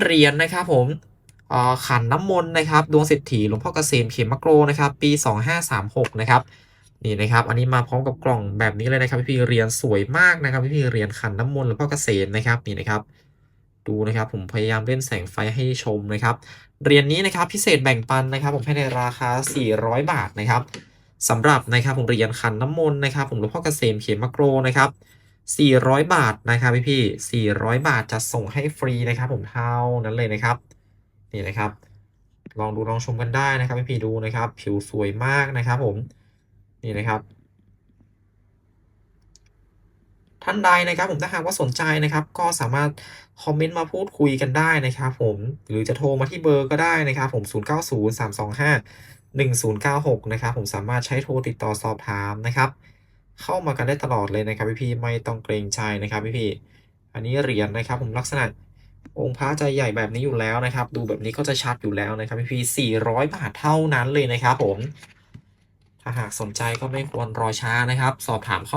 เหรียญนะครับผมขันน้ำมนต์นะครับ ดวงเศรษฐีหลวงพ่อเกษมเขมมะโกรนะครับ ปี 2536 นะครับนี่นะครับ อันนี้มาพร้อมกับกล่องแบบนี้เลยนะครับ พี่เรียญสวยมากนะครับ พี่เรียญขันน้ำมนต์หลวงพ่อเกษมนะครับนี่นะครับ ดูนะครับผมพยายามเล่นแสงไฟให้ชมนะครับเรียญนี้นะครับพิเศษแบ่งปันนะครับ ผมให้ในราคา 400 บาทนะครับสำหรับนะครับผมเรียญขันน้ำมนต์นะครับ ผมหลวงพ่อเกษมเขมมะโกรนะครับ 400 บาทนะครับพี่พี่400 บาทจะส่งให้ฟรีนะครับผมเท่านั้นเลยนะครับ นี่นะครับ ลองดูลองชมกันได้นะครับพี่พี่ดูนะครับ ผิวสวยมากนะครับผม นี่นะครับ ท่านใดนะครับผมถ้าหากว่าสนใจนะครับ ก็สามารถคอมเมนต์มาพูดคุยกันได้นะครับผมหรือจะโทรมาที่เบอร์ก็ได้นะครับผม 0903251096 นะครับผมสามารถใช้โทรติดต่อสอบถามนะครับ เข้ามากันได้ตลอดเลยนะครับพี่ๆไม่ต้องเกรงใจนะครับพี่ๆอันนี้เหรียญนะครับผมลักษณะองค์พระจะใหญ่แบบนี้อยู่แล้วนะครับ ดูแบบนี้ก็จะชัดอยู่แล้วนะครับพี่ๆ400บาทเท่านั้นเลยนะครับผมถ้าหากสนใจก็ไม่ควรรอช้านะครับ สอบถามเข้า